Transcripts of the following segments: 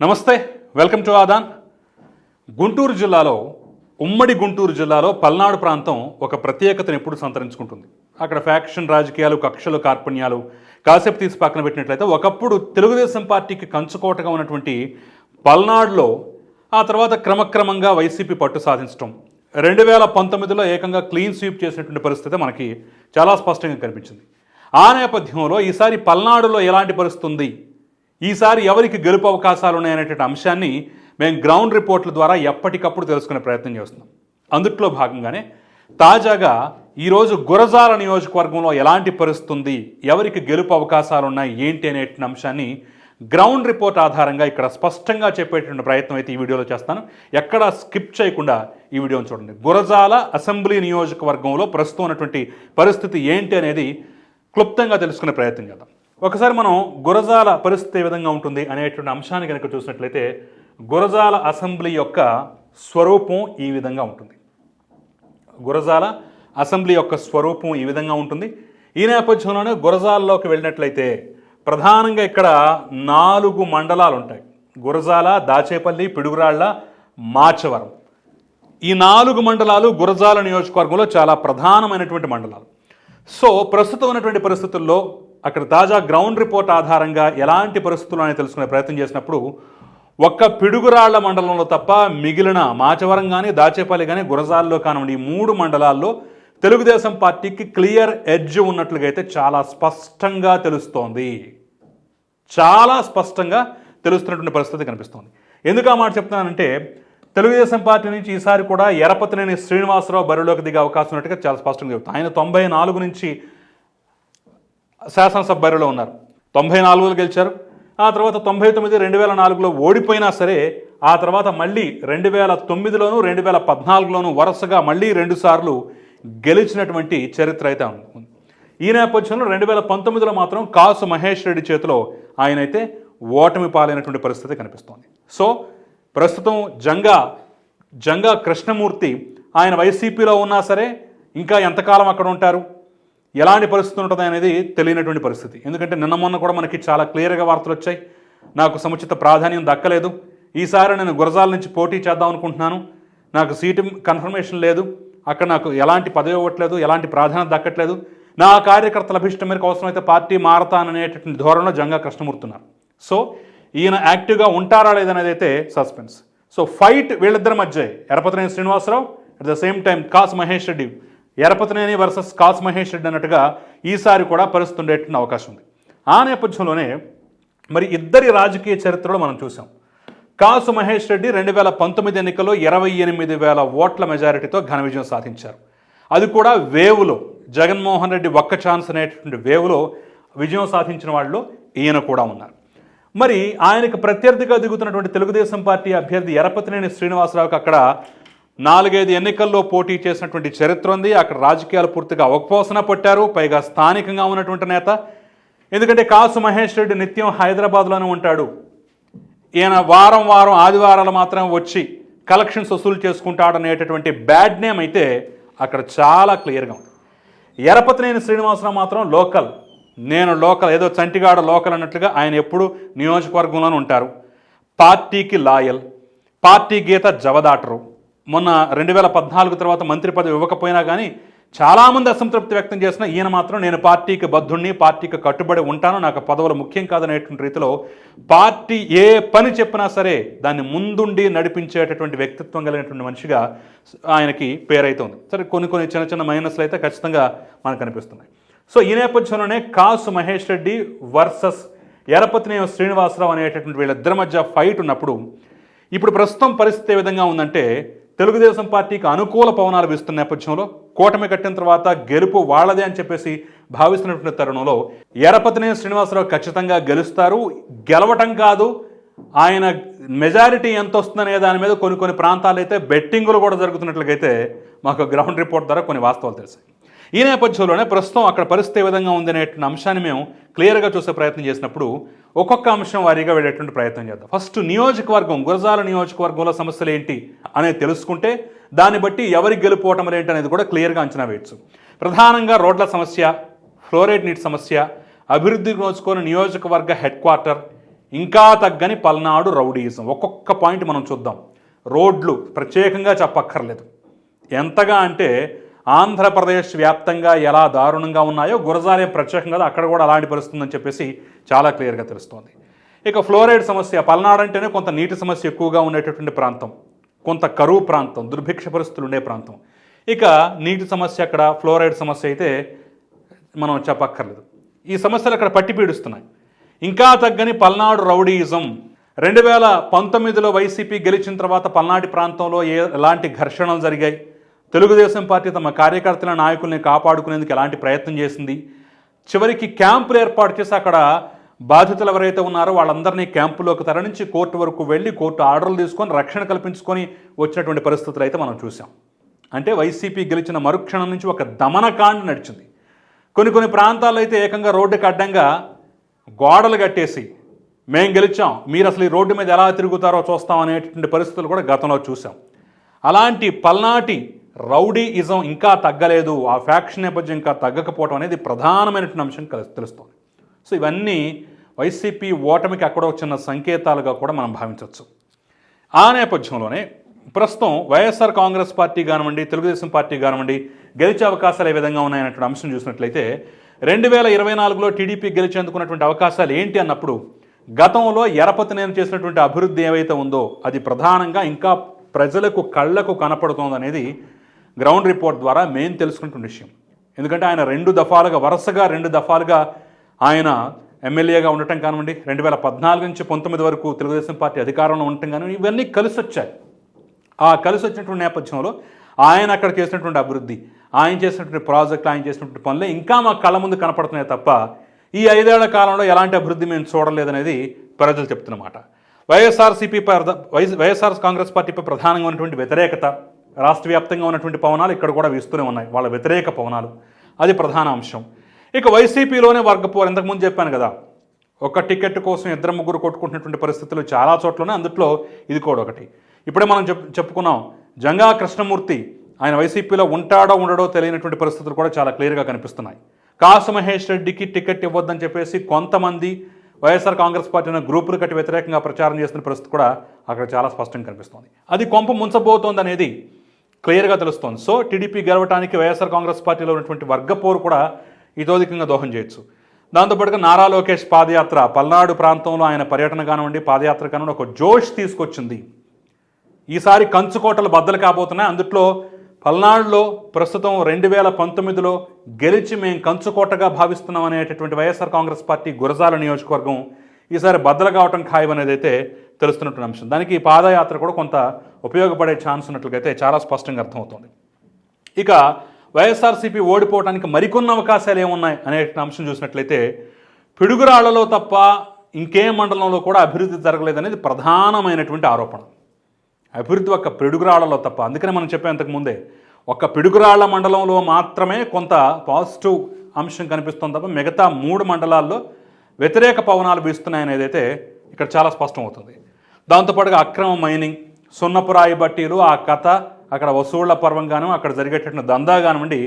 నమస్తే welcome to Aadan. Guntur జిల్లాలో ఉమ్మడి గుంటూరు జిల్లాలో పల్నాడు ప్రాంతం ఒక ప్రత్యేకతను ఎప్పుడు సంతరించుకుంటుంది. అక్కడ ఫ్యాక్షన్ రాజకీయాలు కక్షలు కార్పణ్యాలు కాసేపు తీసి పక్కన పెట్టినట్లయితే ఒకప్పుడు తెలుగుదేశం పార్టీకి కంచుకోటగా ఉన్నటువంటి పల్నాడులో ఆ తర్వాత క్రమక్రమంగా వైసీపీ పట్టు సాధించడం రెండు వేల పంతొమ్మిదిలో ఏకంగా క్లీన్ స్వీప్ చేసినటువంటి పరిస్థితి మనకి చాలా స్పష్టంగా కనిపించింది. ఆ నేపథ్యంలో ఈసారి పల్నాడులో ఎలాంటి పరిస్థితి ఉంది? ఈసారి ఎవరికి గెలుపు అవకాశాలు ఉన్నాయనేటువంటి అంశాన్ని మేము గ్రౌండ్ రిపోర్ట్ల ద్వారా ఎప్పటికప్పుడు తెలుసుకునే ప్రయత్నం చేస్తున్నాం. అందుట్లో భాగంగానే తాజాగా ఈరోజు గురజాల నియోజకవర్గంలో ఎలాంటి పరిస్థితుంది ఎవరికి గెలుపు అవకాశాలు ఉన్నాయి ఏంటి అనేటువంటి అంశాన్ని గ్రౌండ్ రిపోర్ట్ ఆధారంగా ఇక్కడ స్పష్టంగా చెప్పేటువంటి ప్రయత్నం అయితే ఈ వీడియోలో చేస్తాను. ఎక్కడ స్కిప్ చేయకుండా ఈ వీడియోని చూడండి. గురజాల అసెంబ్లీ నియోజకవర్గంలో ప్రస్తుతం ఉన్నటువంటి పరిస్థితి ఏంటి అనేది క్లుప్తంగా తెలుసుకునే ప్రయత్నం చేద్దాం. ఒకసారి మనం గురజాల పరిస్థితి ఏ విధంగా ఉంటుంది అనేటువంటి అంశాన్ని కనుక చూసినట్లయితే గురజాల అసెంబ్లీ యొక్క స్వరూపం ఈ విధంగా ఉంటుంది. గురజాల అసెంబ్లీ యొక్క స్వరూపం ఈ విధంగా ఉంటుంది. ఈ నేపథ్యంలోనే గురజాలలోకి వెళ్ళినట్లయితే ప్రధానంగా ఇక్కడ నాలుగు మండలాలు ఉంటాయి. గురజాల దాచేపల్లి పిడుగురాళ్ళ మాచవరం. ఈ నాలుగు మండలాలు గురజాల నియోజకవర్గంలో చాలా ప్రధానమైనటువంటి మండలాలు. సో ప్రస్తుతం ఉన్నటువంటి పరిస్థితుల్లో అక్కడ తాజా గ్రౌండ్ రిపోర్ట్ ఆధారంగా ఎలాంటి పరిస్థితులు అని తెలుసుకునే ప్రయత్నం చేసినప్పుడు ఒక్క పిడుగురాళ్ళ మండలంలో తప్ప మిగిలిన మాచవరం కానీ దాచేపల్లి కానీ గురజాల్లో కానివ్వండి ఈ మూడు మండలాల్లో తెలుగుదేశం పార్టీకి క్లియర్ ఎడ్జ్ ఉన్నట్లుగా అయితే చాలా స్పష్టంగా తెలుస్తోంది. చాలా స్పష్టంగా తెలుస్తున్నటువంటి పరిస్థితి కనిపిస్తోంది. ఎందుకు ఆ మాట చెప్తున్నానంటే తెలుగుదేశం పార్టీ నుంచి ఈసారి కూడా ఎరపతినేని శ్రీనివాసరావు బరిలోకి దిగే అవకాశం ఉన్నట్టుగా చాలా స్పష్టంగా చెప్తాను ఆయన తొంభై నాలుగు నుంచి శాసనసభ్యులో ఉన్నారు. తొంభై నాలుగులో గెలిచారు. ఆ తర్వాత తొంభై తొమ్మిది రెండు వేల నాలుగులో ఓడిపోయినా సరే ఆ తర్వాత మళ్ళీ రెండు వేల తొమ్మిదిలోను రెండు వేల పద్నాలుగులోను వరుసగా మళ్ళీ రెండుసార్లు గెలిచినటువంటి చరిత్ర అయితే ఉంది. ఈ నేపథ్యంలో రెండు వేల పంతొమ్మిదిలో మాత్రం కాసు మహేష్ రెడ్డి చేతిలో ఆయనైతే ఓటమి పాలైనటువంటి పరిస్థితి కనిపిస్తోంది. సో ప్రస్తుతం జంగా జంగా కృష్ణమూర్తి ఆయన వైసీపీలో ఉన్నా సరే ఇంకా ఎంతకాలం అక్కడ ఉంటారు? ఎలాంటి పరిస్థితి ఉంటుంది అనేది తెలియనటువంటి పరిస్థితి. ఎందుకంటే నిన్న మొన్న కూడా మనకి చాలా క్లియర్గా వార్తలు వచ్చాయి. నాకు సముచిత ప్రాధాన్యం దక్కలేదు. ఈసారి నేను గురజాల నుంచి పోటీ చేద్దాం అనుకుంటున్నాను. నాకు సీటు కన్ఫర్మేషన్ లేదు. అక్కడ నాకు ఎలాంటి పదవి ఇవ్వట్లేదు ఎలాంటి ప్రాధాన్యత దక్కట్లేదు. నా కార్యకర్తల అభిష్టం మేరకు అవసరమైతే పార్టీ మారతాననేటటువంటి ధోరణిలో జంగా కృష్ణమూర్తి ఉన్నారు. సో ఈయన యాక్టివ్గా ఉంటారా లేదనేది అయితే సస్పెన్స్ సో ఫైట్ వీళ్ళిద్దరి మధ్య Yarapathineni Srinivasarao at the same time Kasu Mahesh Reddy Yarapathineni versus Kasu Mahesh Reddy అన్నట్టుగా ఈసారి కూడా పరిస్థితి ఉండేటువంటి అవకాశం ఉంది. ఆ నేపథ్యంలోనే మరి ఇద్దరి రాజకీయ చరిత్రలో మనం చూసాం. కాసు మహేష్ రెడ్డి రెండు వేల పంతొమ్మిది ఎన్నికల్లో ఇరవై ఎనిమిది వేల ఓట్ల మెజారిటీతో ఘన విజయం సాధించారు. అది కూడా వేవులో జగన్మోహన్ రెడ్డి ఒక్క ఛాన్స్ అనేటువంటి వేవులో విజయం సాధించిన వాళ్ళు ఈయన కూడా ఉన్నారు. మరి ఆయనకు ప్రత్యర్థిగా దిగుతున్నటువంటి తెలుగుదేశం పార్టీ అభ్యర్థి ఎరపతినేని శ్రీనివాసరావుకి అక్కడ నాలుగైదు ఎన్నికల్లో పోటీ చేసినటువంటి చరిత్ర ఉంది. అక్కడ రాజకీయాలు పూర్తిగా అవకపోసన పట్టారు. పైగా స్థానికంగా ఉన్నటువంటి నేత. ఎందుకంటే కాసు మహేష్ రెడ్డి నిత్యం హైదరాబాద్లోనే ఉంటాడు. ఈయన వారం వారం ఆదివారాలు మాత్రం వచ్చి కలెక్షన్స్ వసూలు చేసుకుంటాడనేటటువంటి బ్యాడ్ నేమ్ అయితే అక్కడ చాలా క్లియర్గా ఉంది. ఎరపతినేని శ్రీనివాసరావు మాత్రం లోకల్. నేను లోకల్ ఏదో చంటిగాడ లోకల్ అన్నట్లుగా ఆయన ఎప్పుడు నియోజకవర్గంలోనే ఉంటారు. పార్టీకి లాయల్. పార్టీ గీత జవదాటరు. మొన్న రెండు వేల పద్నాలుగు తర్వాత మంత్రి పదవి ఇవ్వకపోయినా కానీ చాలామంది అసంతృప్తి వ్యక్తం చేసిన ఈయన మాత్రం నేను పార్టీకి బద్ధుణ్ణి పార్టీకి కట్టుబడి ఉంటాను నాకు పదవులు ముఖ్యం కాదనేటువంటి రీతిలో పార్టీ ఏ పని చెప్పినా సరే దాన్ని ముందుండి నడిపించేటటువంటి వ్యక్తిత్వం కలిగినటువంటి మనిషిగా ఆయనకి పేరైతుంది. సరే కొన్ని కొన్ని చిన్న చిన్న మైనస్లు అయితే ఖచ్చితంగా మనకు కనిపిస్తున్నాయి సో ఈ నేపథ్యంలోనే కాసు మహేష్ రెడ్డి వర్సెస్ ఎరపతినేని శ్రీనివాసరావు అనేటటువంటి వీళ్ళిద్దరి మధ్య ఫైట్ ఉన్నప్పుడు ఇప్పుడు ప్రస్తుతం పరిస్థితి ఏ విధంగా ఉందంటే తెలుగుదేశం పార్టీకి అనుకూల పవనాలు వీస్తున్న నేపథ్యంలో కూటమి కట్టిన తర్వాత గెలుపు వాళ్ళదే అని చెప్పేసి భావిస్తున్నటువంటి తరుణంలో ఎరపతినే శ్రీనివాసరావు ఖచ్చితంగా గెలుస్తారు. గెలవటం కాదు ఆయన మెజారిటీ ఎంత వస్తుందనే దాని మీద కొన్ని కొన్ని ప్రాంతాలు అయితే బెట్టింగులు కూడా జరుగుతున్నట్లయితే మాకు గ్రౌండ్ రిపోర్ట్ ద్వారా కొన్ని వాస్తవాలు తెలిసాయి. ఈ నేపథ్యంలోనే ప్రస్తుతం అక్కడ పరిస్థితి ఏ విధంగా ఉందనేటువంటి అంశాన్ని మేము క్లియర్గా చూసే ప్రయత్నం చేసినప్పుడు ఒక్కొక్క అంశం వారీగా వెళ్ళేటువంటి ప్రయత్నం చేద్దాం. ఫస్ట్ నియోజకవర్గం గురజాల నియోజకవర్గంలో సమస్యలు ఏంటి? అనేది తెలుసుకుంటే దాన్ని బట్టి ఎవరి గెలుపోవటం ఏంటి అనేది కూడా క్లియర్గా అంచనా వేయచ్చు. ప్రధానంగా రోడ్ల సమస్య ఫ్లోరైడ్ నీటి సమస్య అభివృద్ధి నోచుకొని నియోజకవర్గ హెడ్ క్వార్టర్ ఇంకా తగ్గని పల్నాడు రౌడీయిజం. ఒక్కొక్క పాయింట్ మనం చూద్దాం. రోడ్లు ప్రత్యేకంగా చెప్పక్కర్లేదు. ఎంతగా అంటే ఆంధ్రప్రదేశ్ వ్యాప్తంగా ఎలా దారుణంగా ఉన్నాయో గురజాలయం ప్రత్యేకంగా అక్కడ కూడా అలాంటి పరిస్థితుందని చెప్పేసి చాలా క్లియర్గా తెలుస్తోంది. ఇక ఫ్లోరైడ్ సమస్య పల్నాడు అంటేనే కొంత నీటి సమస్య ఎక్కువగా ఉండేటటువంటి ప్రాంతం. కొంత కరువు ప్రాంతం దుర్భిక్ష పరిస్థితులు ఉండే ప్రాంతం. ఇక నీటి సమస్య అక్కడ ఫ్లోరైడ్ సమస్య అయితే మనం చెప్పక్కర్లేదు. ఈ సమస్యలు అక్కడ పట్టిపీడిస్తున్నాయి ఇంకా తగ్గని పల్నాడు రౌడీయిజం. రెండు వేల పంతొమ్మిదిలో వైసీపీ గెలిచిన తర్వాత పల్నాటి ప్రాంతంలో ఏ ఎలాంటి ఘర్షణలు జరిగాయి? తెలుగుదేశం పార్టీ తమ కార్యకర్తల నాయకుల్ని కాపాడుకునేందుకు ఎలాంటి ప్రయత్నం చేసింది? చివరికి క్యాంపులు ఏర్పాటు చేసి అక్కడ బాధితులు ఎవరైతే ఉన్నారో వాళ్ళందరినీ క్యాంపులోకి తరలించి కోర్టు వరకు వెళ్ళి కోర్టు ఆర్డర్లు తీసుకొని రక్షణ కల్పించుకొని వచ్చినటువంటి పరిస్థితులు అయితే మనం చూసాం అంటే వైసీపీ గెలిచిన మరుక్షణం నుంచి ఒక దమనకాండ నడిచింది. కొన్ని కొన్ని ప్రాంతాల్లో అయితే ఏకంగా రోడ్డుకి అడ్డంగా గోడలు కట్టేసి మేము గెలిచాం మీరు అసలు ఈ రోడ్డు మీద ఎలా తిరుగుతారో చూస్తాం అనేటువంటి పరిస్థితులు కూడా గతంలో చూసాం అలాంటి పల్నాటి రౌడీ ఇజం ఇంకా తగ్గలేదు. ఆ ఫ్యాక్షన్ నేపథ్యం ఇంకా తగ్గకపోవడం అనేది ప్రధానమైనటువంటి అంశం కలిసి తెలుస్తోంది. సో ఇవన్నీ వైసీపీ ఓటమికి అక్కడ వచ్చిన చిన్న సంకేతాలుగా కూడా మనం భావించవచ్చు. ఆ నేపథ్యంలోనే ప్రస్తుతం వైఎస్ఆర్ కాంగ్రెస్ పార్టీ కానివ్వండి తెలుగుదేశం పార్టీ కానివ్వండి గెలిచే అవకాశాలు ఏ విధంగా ఉన్నాయన్నటువంటి అంశం చూసినట్లయితే రెండు వేల ఇరవై నాలుగులో టీడీపీ గెలిచేందుకున్నటువంటి అవకాశాలు ఏంటి అన్నప్పుడు గతంలో ఎరపతి నేను చేసినటువంటి అభివృద్ధి ఏవైతే ఉందో అది ప్రధానంగా ఇంకా ప్రజలకు కళ్ళకు కనపడుతోందనేది గ్రౌండ్ రిపోర్ట్ ద్వారా మేము తెలుసుకున్నటువంటి విషయం. ఎందుకంటే ఆయన రెండు దఫాలుగా వరుసగా రెండు దఫాలుగా ఆయన ఎమ్మెల్యేగా ఉండటం కానివ్వండి రెండు వేల పద్నాలుగు నుంచి పంతొమ్మిది వరకు తెలుగుదేశం పార్టీ అధికారంలో ఉండటం కానివ్వండి ఇవన్నీ కలిసి వచ్చాయి ఆ కలిసి వచ్చినటువంటి నేపథ్యంలో ఆయన అక్కడ చేసినటువంటి అభివృద్ధి ఆయన చేసినటువంటి ప్రాజెక్టులు ఆయన చేసినటువంటి పనులే ఇంకా మా కళ్ళ ముందు కనపడుతున్నాయి తప్ప ఈ ఐదేళ్ళ కాలంలో ఎలాంటి అభివృద్ధి మేము చూడలేదనేది ప్రజలు చెప్తున్నమాట. వైఎస్ఆర్సీపీ వైఎస్ఆర్ కాంగ్రెస్ పార్టీపై ప్రధానంగా ఉన్నటువంటి వ్యతిరేకత రాష్ట్ర వ్యాప్తంగా ఉన్నటువంటి పవనాలు ఇక్కడ కూడా వీస్తూనే ఉన్నాయి. వాళ్ళ వ్యతిరేక పవనాలు. అది ప్రధాన అంశం. ఇక వైసీపీలోనే వర్గపోరు. ఇంతకుముందు చెప్పాను కదా ఒక టికెట్ కోసం ఇద్దరు ముగ్గురు కొట్టుకుంటున్నటువంటి పరిస్థితులు చాలా చోట్లనే అందుట్లో ఇది కూడా ఒకటి. ఇప్పుడే మనం చెప్ చెప్పుకున్నాం జంగా కృష్ణమూర్తి ఆయన వైసీపీలో ఉంటాడో ఉండడో తెలియనటువంటి పరిస్థితులు కూడా చాలా క్లియర్గా కనిపిస్తున్నాయి. కాసు మహేష్ రెడ్డికి టికెట్ ఇవ్వద్దని చెప్పేసి కొంతమంది వైఎస్ఆర్ కాంగ్రెస్ పార్టీని గ్రూపులు కట్టి వ్యతిరేకంగా ప్రచారం చేస్తున్న పరిస్థితి కూడా అక్కడ చాలా స్పష్టంగా కనిపిస్తోంది. అది కొంప ముంచబోతోంది అనేది క్లియర్గా తెలుస్తోంది. సో టీడీపీ గెలవడానికి వైఎస్ఆర్ కాంగ్రెస్ పార్టీలో ఉన్నటువంటి వర్గపోరు కూడా ఇతోధికంగా దోహం చేయొచ్చు. దాంతోపాటుగా నారా లోకేష్ పాదయాత్ర పల్నాడు ప్రాంతంలో ఆయన పర్యటన కానివ్వండి పాదయాత్ర కానివ్వండి ఒక జోష్ తీసుకొచ్చింది. ఈసారి కంచుకోటలు బద్దలు కాబోతున్నాయి. అందుట్లో పల్నాడులో ప్రస్తుతం రెండు వేల పంతొమ్మిదిలో గెలిచి మేము కంచుకోటగా భావిస్తున్నాం అనేటటువంటి వైఎస్ఆర్ కాంగ్రెస్ పార్టీ గురజాల నియోజకవర్గం ఈసారి బద్దలు కావటం ఖాయం అనేది అయితే తెలుస్తున్నటువంటి అంశం. దానికి ఈ పాదయాత్ర కూడా కొంత ఉపయోగపడే ఛాన్స్ ఉన్నట్లుగా అయితే చాలా స్పష్టంగా అర్థమవుతుంది. ఇక వైఎస్ఆర్సీపీ ఓడిపోవడానికి మరికొన్ని అవకాశాలు ఏమున్నాయి అనే అంశం చూసినట్లయితే పిడుగురాళ్ళలో తప్ప ఇంకే మండలంలో కూడా అభివృద్ధి జరగలేదనేది ప్రధానమైనటువంటి ఆరోపణ. అభివృద్ధి ఒక్క పిడుగురాళ్ళలో తప్ప అందుకనే మనం చెప్పాం ముందే ఒక్క పిడుగురాళ్ళ మండలంలో మాత్రమే కొంత పాజిటివ్ అంశం కనిపిస్తుంది తప్ప మిగతా మూడు మండలాల్లో వ్యతిరేక పవనాలు వీస్తున్నాయనేది అయితే ఇక్కడ చాలా స్పష్టం అవుతుంది దాంతోపాటుగా అక్రమ మైనింగ్ సున్నపురాయి బట్టీలు ఆ కథ అక్కడ వసూళ్ళ పర్వంగాను అక్కడ జరిగేటటువంటి దందా కానివ్వండి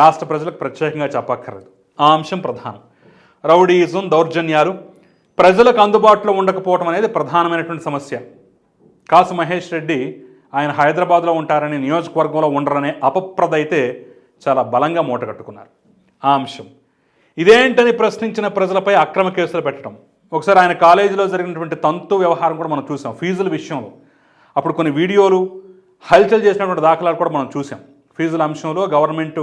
రాష్ట్ర ప్రజలకు ప్రత్యేకంగా చెప్పక్కర్లేదు. ఆ అంశం ప్రధానం. రౌడీయిజం దౌర్జన్యాలు ప్రజలకు అందుబాటులో ఉండకపోవడం అనేది ప్రధానమైనటువంటి సమస్య. కాసు మహేష్ రెడ్డి ఆయన హైదరాబాద్లో ఉంటారని నియోజకవర్గంలో ఉండరనే అపప్రద అయితే చాలా బలంగా మూటగట్టుకున్నారు. ఆ అంశం. ఇదేంటని ప్రశ్నించిన ప్రజలపై అక్రమ కేసులు పెట్టడం. ఒకసారి ఆయన కాలేజీలో జరిగినటువంటి తంతు వ్యవహారం కూడా మనం చూసాం ఫీజుల విషయంలో. అప్పుడు కొన్ని వీడియోలు హల్చల్ చేసినటువంటి దాఖలాలు కూడా మనం చూసాం. ఫీజుల అంశంలో గవర్నమెంట్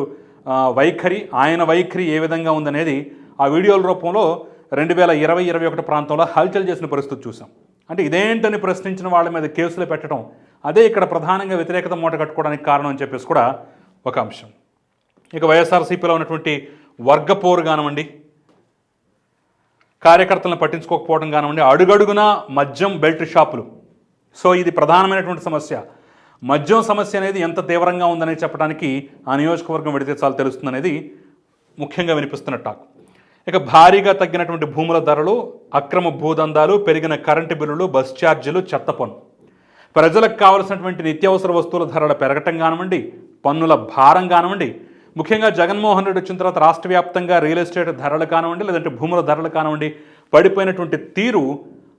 వైఖరి ఆయన వైఖరి ఏ విధంగా ఉందనేది ఆ వీడియోల రూపంలో రెండు వేల ఇరవై ఇరవై ఒకటి ప్రాంతంలో హల్చల్ చేసిన పరిస్థితి చూసాం. అంటే ఇదేంటని ప్రశ్నించిన వాళ్ళ మీద కేసులు పెట్టడం అదే ఇక్కడ ప్రధానంగా వ్యతిరేకత మూట కట్టుకోవడానికి కారణం అని చెప్పేసి కూడా ఒక అంశం. ఇక వైఎస్ఆర్సీపీలో ఉన్నటువంటి వర్గపోరు కానివ్వండి కార్యకర్తలను పట్టించుకోకపోవడం కానివ్వండి అడుగడుగునా మద్యం బెల్ట్ షాపులు. సో ఇది ప్రధానమైనటువంటి సమస్య. మద్యం సమస్య అనేది ఎంత తీవ్రంగా ఉందనేది చెప్పడానికి ఆ నియోజకవర్గం వెడితే చాలా తెలుస్తుందనేది ముఖ్యంగా వినిపిస్తున్న టాక్. ఇక భారీగా తగ్గినటువంటి భూముల ధరలు అక్రమ భూదందాలు పెరిగిన కరెంటు బిల్లులు బస్ ఛార్జీలు చెత్త పన్ను. ప్రజలకు కావలసినటువంటి నిత్యావసర వస్తువుల ధరల పెరగటం కానివ్వండి పన్నుల భారం కానివ్వండి ముఖ్యంగా జగన్మోహన్ రెడ్డి వచ్చిన తర్వాత రాష్ట్ర వ్యాప్తంగా రియల్ ఎస్టేట్ ధరలు కానివ్వండి లేదంటే భూముల ధరలు కానివ్వండి పడిపోయినటువంటి తీరు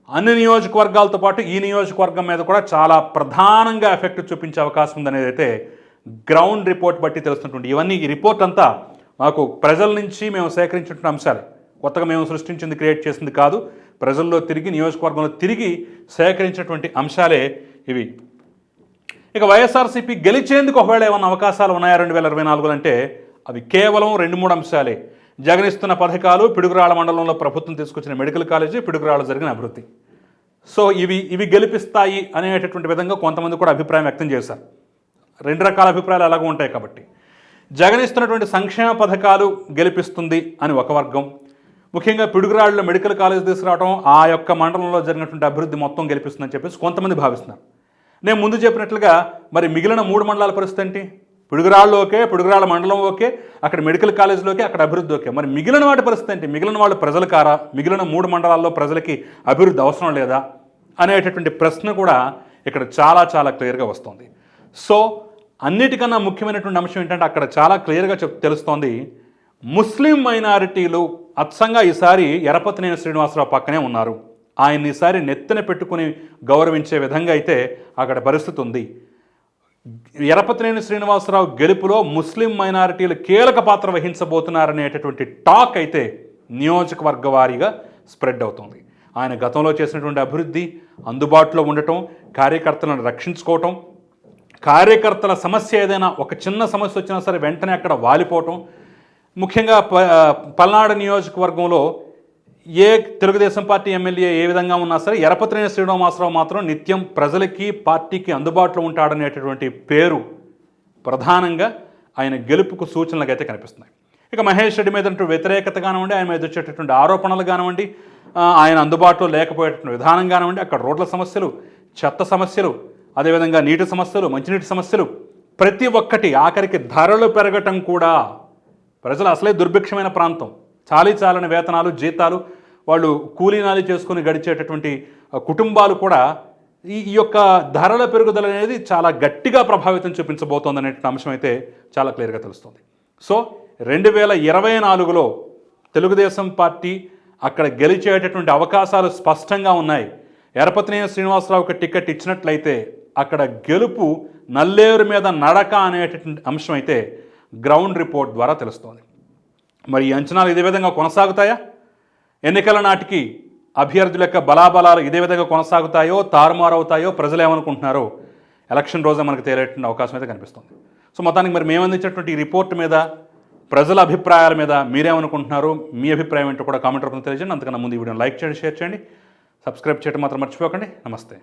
అన్ని నియోజకవర్గాలతో పాటు ఈ నియోజకవర్గం మీద కూడా చాలా ప్రధానంగా ఎఫెక్ట్ చూపించే అవకాశం ఉందనేది అయితే గ్రౌండ్ రిపోర్ట్ బట్టి తెలుస్తున్నటువంటి ఇవన్నీ ఈ రిపోర్ట్ అంతా మాకు ప్రజల నుంచి మేము సేకరించినటువంటి అంశాలే. కొత్తగా మేము సృష్టించింది క్రియేట్ చేసింది కాదు. ప్రజల్లో తిరిగి నియోజకవర్గంలో తిరిగి సేకరించినటువంటి అంశాలే ఇవి. ఇక వైఎస్ఆర్సీపీ గెలిచేందుకు ఒకవేళ ఏమైనా అవకాశాలు ఉన్నాయా రెండు వేల ఇరవై నాలుగులో అంటే అవి కేవలం రెండు మూడు అంశాలే. జగన్ ఇస్తున్న పథకాలు పిడుగురాళ్ళ మండలంలో ప్రభుత్వం తీసుకొచ్చిన మెడికల్ కాలేజీ పిడుగురాళ్ళ జరిగిన అభివృద్ధి. సో ఇవి ఇవి గెలిపిస్తాయి అనేటటువంటి విధంగా కొంతమంది కూడా అభిప్రాయం వ్యక్తం చేశారు. రెండు రకాల అభిప్రాయాలు ఎలాగో ఉంటాయి కాబట్టి. జగన్ ఇస్తున్నటువంటి సంక్షేమ పథకాలు గెలిపిస్తుంది అని ఒక వర్గం. ముఖ్యంగా పిడుగురాళ్ళలో మెడికల్ కాలేజ్ తీసుకురావడం ఆ యొక్క మండలంలో జరిగినటువంటి అభివృద్ధి మొత్తం గెలిపిస్తుందని చెప్పేసి కొంతమంది భావిస్తున్నారు. నేను ముందు చెప్పినట్లుగా మరి మిగిలిన మూడు మండలాల పరిస్థితి ఏంటి? పిడుగురాళ్ళు ఓకే పిడుగురాళ్ళ మండలం ఓకే అక్కడ మెడికల్ కాలేజీలోకి అక్కడ అభివృద్ధి ఓకే. మరి మిగిలిన వాటి పరిస్థితి ఏంటి? మిగిలిన వాళ్ళు ప్రజలు కారా? మిగిలిన మూడు మండలాల్లో ప్రజలకి అభివృద్ధి అవసరం లేదా? అనేటటువంటి ప్రశ్న కూడా ఇక్కడ చాలా చాలా క్లియర్గా వస్తుంది. సో అన్నిటికన్నా ముఖ్యమైనటువంటి అంశం ఏంటంటే అక్కడ చాలా క్లియర్గా చెప్ తెలుస్తోంది. ముస్లిం మైనారిటీలు అచ్చంగా ఈసారి ఎరపతినేని శ్రీనివాసరావు పక్కనే ఉన్నారు. ఆయన ఈసారి నెత్తిన పెట్టుకుని గౌరవించే విధంగా అయితే అక్కడ పరిస్థితి ఉంది. ఎరపతినేని శ్రీనివాసరావు గెలుపులో ముస్లిం మైనారిటీలు కీలక పాత్ర వహించబోతున్నారనేటటువంటి టాక్ అయితే నియోజకవర్గ వారీగా స్ప్రెడ్ అవుతుంది. ఆయన గతంలో చేసినటువంటి అభివృద్ధి అందుబాటులో ఉండటం కార్యకర్తలను రక్షించుకోవటం కార్యకర్తల సమస్య ఏదైనా ఒక చిన్న సమస్య వచ్చినా సరే వెంటనే అక్కడ వాలిపోవటం ముఖ్యంగా ప పల్నాడు నియోజకవర్గంలో ఏ తెలుగుదేశం పార్టీ ఎమ్మెల్యే ఏ విధంగా ఉన్నా సరే ఎరపత్రైన శ్రీనివాసరావు మాత్రం నిత్యం ప్రజలకి పార్టీకి అందుబాటులో ఉంటాడనేటటువంటి పేరు ప్రధానంగా ఆయన గెలుపుకు సూచనలుగా అయితే కనిపిస్తున్నాయి. ఇక మహేష్ రెడ్డి మీద వ్యతిరేకత కానివ్వండి ఆయన మీద వచ్చేటటువంటి ఆరోపణలు కానివ్వండి ఆయన అందుబాటులో లేకపోయేటటువంటి విధానం కానివ్వండి అక్కడ రోడ్ల సమస్యలు చెత్త సమస్యలు అదేవిధంగా నీటి సమస్యలు మంచినీటి సమస్యలు ప్రతి ఒక్కటి ఆఖరికి ధరలు పెరగటం కూడా ప్రజలు అసలే దుర్భిక్షమైన ప్రాంతం. చాలీ చాలని వేతనాలు జీతాలు వాళ్ళు కూలీనాలు చేసుకుని గడిచేటటువంటి కుటుంబాలు కూడా ఈ ఈ యొక్క ధరల పెరుగుదల అనేది చాలా గట్టిగా ప్రభావితం చూపించబోతోంది అనేటువంటి అంశం అయితే చాలా క్లియర్గా తెలుస్తుంది. సో రెండు వేల ఇరవై నాలుగులో తెలుగుదేశం పార్టీ అక్కడ గెలిచేటటువంటి అవకాశాలు స్పష్టంగా ఉన్నాయి. ఎరపతినేని శ్రీనివాసరావుకి టికెట్ ఇచ్చినట్లయితే అక్కడ గెలుపు నల్లేరు మీద నడక అనేటటువంటి అంశం అయితే గ్రౌండ్ రిపోర్ట్ ద్వారా తెలుస్తోంది. మరి ఈ అంచనాలు ఇదే విధంగా కొనసాగుతాయా? ఎన్నికల నాటికి అభ్యర్థుల యొక్క బలాబలాలు ఇదే విధంగా కొనసాగుతాయో తారుమారవుతాయో ప్రజలు ఏమనుకుంటున్నారో ఎలక్షన్ రోజే మనకు తేలేటువంటి అవకాశం అయితే కనిపిస్తుంది. సో మొత్తానికి మరి మేము అందించినటువంటి ఈ రిపోర్ట్ మీద ప్రజల అభిప్రాయాల మీద మీరేమనుకుంటున్నారు మీ అభిప్రాయం ఏంటో కూడా కామెంట్ రూపంలో తెలియజేయండి. అంతకన్నా ముందు ఈ వీడియోని లైక్ చేయండి షేర్ చేయండి. సబ్స్క్రైబ్ చేయడం మాత్రం మర్చిపోకండి. నమస్తే.